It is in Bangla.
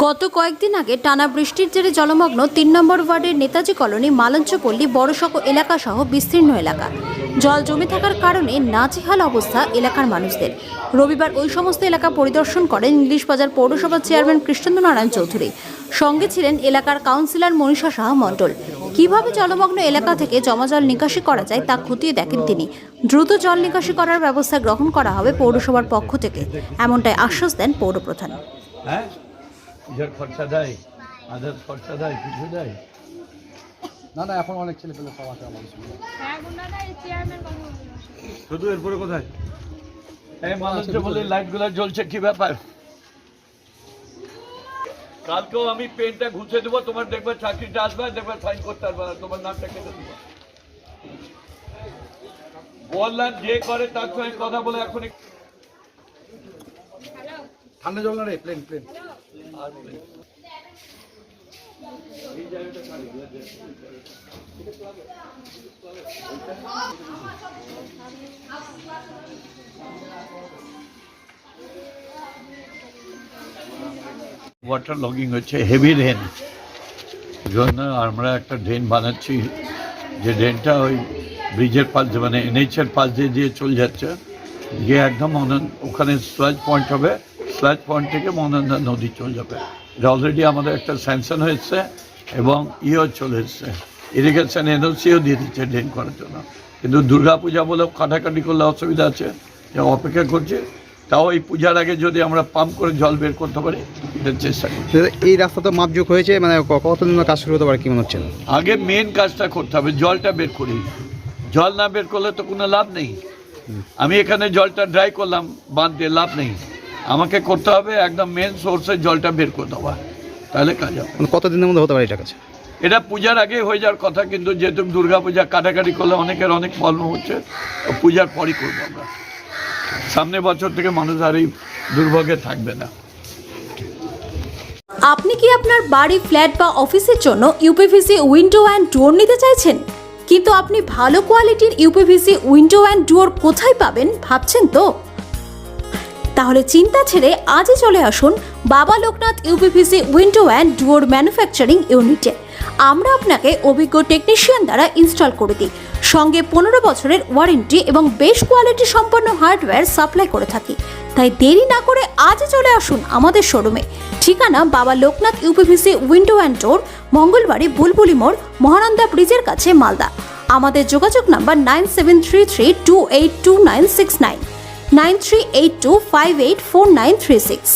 গত কয়েকদিন আগে টানা বৃষ্টির জেরে জলমগ্ন তিন নম্বর ওয়ার্ডের নেতাজি কলোনি মালঞ্চপল্লী এলাকা সহ বিস্তীর্ণ এলাকা। জল জমে থাকার কারণে নাজেহাল অবস্থা এলাকার মানুষদের। রবিবার ওই সমস্ত এলাকা পরিদর্শন করেন ইংলিশ বাজার পৌরসভার চেয়ারম্যান কৃষ্ণেন্দ্র নারায়ণ চৌধুরী। সঙ্গে ছিলেন এলাকার কাউন্সিলর মনীষা সাহা মণ্ডল। কীভাবে জলমগ্ন এলাকা থেকে জমা জল নিকাশি করা যায় তা খতিয়ে দেখেন তিনি। দ্রুত জল নিকাশি করার ব্যবস্থা গ্রহণ করা হবে পৌরসভার পক্ষ থেকে। এমনটাই আশ্বাস দেন পৌরপ্রধান। হ্যাঁ কিসের খরচা দেয় আদার্স খরচা দেয় কিছু দেয়? না না এখন অনেক ছেলে পেলে সব আছে আমাদের সঙ্গে শুধু এরপরে কোথায়? এই মানুষ বলে লাইটগুলো জ্বলছে কি ব্যাপার? কালকেও আমি পেনটা ঘুষে দেবো তোমার দেখবে চাকরিটা আসবে দেখবে সাইন করতে পারবে না তোমার নামটা কেটে দেবো। বললাম যে করে তার সঙ্গে কথা বলে এখনই ঠান্ডা জল না রে প্লেন প্লেন ওয়াটার লগিং হচ্ছে হেভি রেন জন্য আমরা একটা ড্রেন বানাচ্ছি। যে ড্রেনটা ওই ব্রিজের পাশ দিয়ে মানে এনএইচের পাশ দিয়ে দিয়ে চলে যাচ্ছে। গিয়ে একদম ওখানে স্লাজ পয়েন্ট হবে। স্লাজ পয়েন্ট থেকে মনন্দা নদী চলে যাবে। এটা অলরেডি আমাদের একটা স্যাংশন হয়েছে এবং ইও চলে এসছে। ইরিগেশন এনওসিও দিয়ে দিচ্ছে ড্রেন করার জন্য। কিন্তু দুর্গা পূজা বলে কাটাকাটি করলে অসুবিধা আছে যে অপেক্ষা করছে। তাও এই পূজার আগে যদি আমরা পাম্প করে জল বের করতে পারি এটা চেষ্টা করছি। এই রাস্তা তো মাপযোগ হয়েছে মানে কতদিন কাজ শুরু হতে পারে কি মনে হচ্ছে? আগে মেন কাজটা করতে হবে জলটা বের করি। জল না বের করলে তো কোনো লাভ নেই। আমি এখানে জলটা ড্রাই করলাম বাঁধ দিয়ে লাভ নেই। আমাকে করতে হবে একদম মেন সোর্সের জলটা বের করে দেওয়া। তাহলে কাজ হবে। মানে কতদিনের মধ্যে হতে পারে এটা কাছে? এটা পূজার আগে হয়ে যাওয়ার কথা কিন্তু যেহেতু দুর্গা পূজা কাটাকাটি করলে অনেকের অনেক প্রবলেম হচ্ছে পূজার পরই করব আমরা। সামনে বছর থেকে মানুষ আর এই দুর্ভোগে থাকবে না। আপনি কি আপনার বাড়ি ফ্ল্যাট বা অফিসের জন্য ইউপিভিসি উইন্ডো অ্যান্ড ডোর নিতে চাইছেন? কিন্তু আপনি ভালো কোয়ালিটির ইউপিভিসি উইন্ডো অ্যান্ড ডোর কোথায় পাবেন ভাবছেন তো? তাহলে চিন্তা ছেড়ে আজই চলে আসুন Baba Loknath UPVC window and door manufacturing ইউনিটে। আমরা আপনাকে অভিজ্ঞ টেকনিশিয়ান দ্বারা ইনস্টল করে দিই। সঙ্গে পনেরো বছরের ওয়ারেন্টি এবং বেশ কোয়ালিটি সম্পন্ন হার্ডওয়্যার সাপ্লাই করে থাকি। তাই দেরি না করে আজই চলে আসুন আমাদের শোরুমে। ঠিকানা Baba Loknath UPVC window and door, Mangalbari, Bulbuli মোড়, মহানন্দা ব্রিজের কাছে মালদা। আমাদের যোগাযোগ number nine seven three three two eight two nine six nine. Nine three eight two five eight four nine three six.